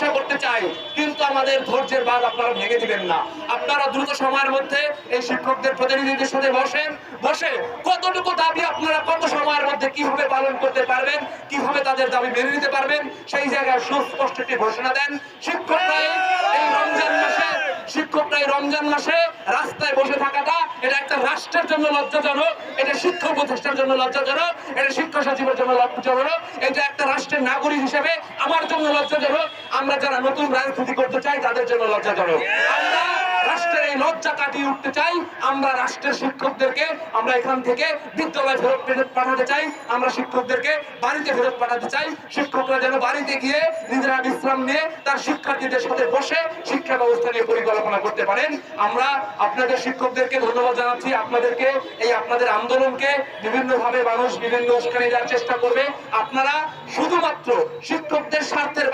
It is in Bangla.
জিজ্ঞাসা করতে চাই, কিন্তু আমাদের ধৈর্যের বাদ আপনারা ভেঙে দিবেন না। আপনারা দ্রুত সময়ের মধ্যে এই শিক্ষকদের প্রতিনিধিদের সাথে বসেন। বসে কতটুকু দাবি আপনারা, কত সময়ের মধ্যে কীভাবে পালন করতে পারবেন, কীভাবে তাদের দাবি মেনে নিতে পারবেন, সেই জায়গায় সুস্পষ্ট একটি ঘোষণা দেন। শিক্ষকরা শিক্ষকরা রমজান মাসে রাস্তায় বসে থাকাটা এটা একটা রাষ্ট্রের জন্য লজ্জাজনক, এটা শিক্ষক প্রতিষ্ঠার জন্য লজ্জাজনক, এটা শিক্ষা সচিবের জন্য লজ্জাজনক, এটা একটা রাষ্ট্রের নাগরিক হিসেবে আমার জন্য লজ্জাজনক। আমরা যারা নতুন রাজনীতি করতে চাই, তাদের জন্য লজ্জাজনক। আমরা এই লজ্জা কাটিয়ে উঠতে চাই। আমরা রাষ্ট্রের শিক্ষকদেরকে আমরা এখান থেকে বিদ্যালয় ফেরত পাঠাতে চাই। আমরা শিক্ষকদেরকে বাড়িতে ফেরত পাঠাতে চাই। শিক্ষকরা যেন বাড়িতে গিয়ে নিজেরা বিশ্রাম নিয়ে তার শিক্ষার্থীদের সাথে বসে শিক্ষা ব্যবস্থা নিয়ে পরিকল্পনা করতে পারেন। আমরা আপনাদের শিক্ষকদেরকে ধন্যবাদ জানাচ্ছি। আপনাদেরকে এই আপনাদের আন্দোলনকে বিভিন্ন ভাবে মানুষ বিভিন্ন উস্কানি দেওয়ার চেষ্টা করবে। আপনারা শুধুমাত্র শিক্ষকদের স্বার্থের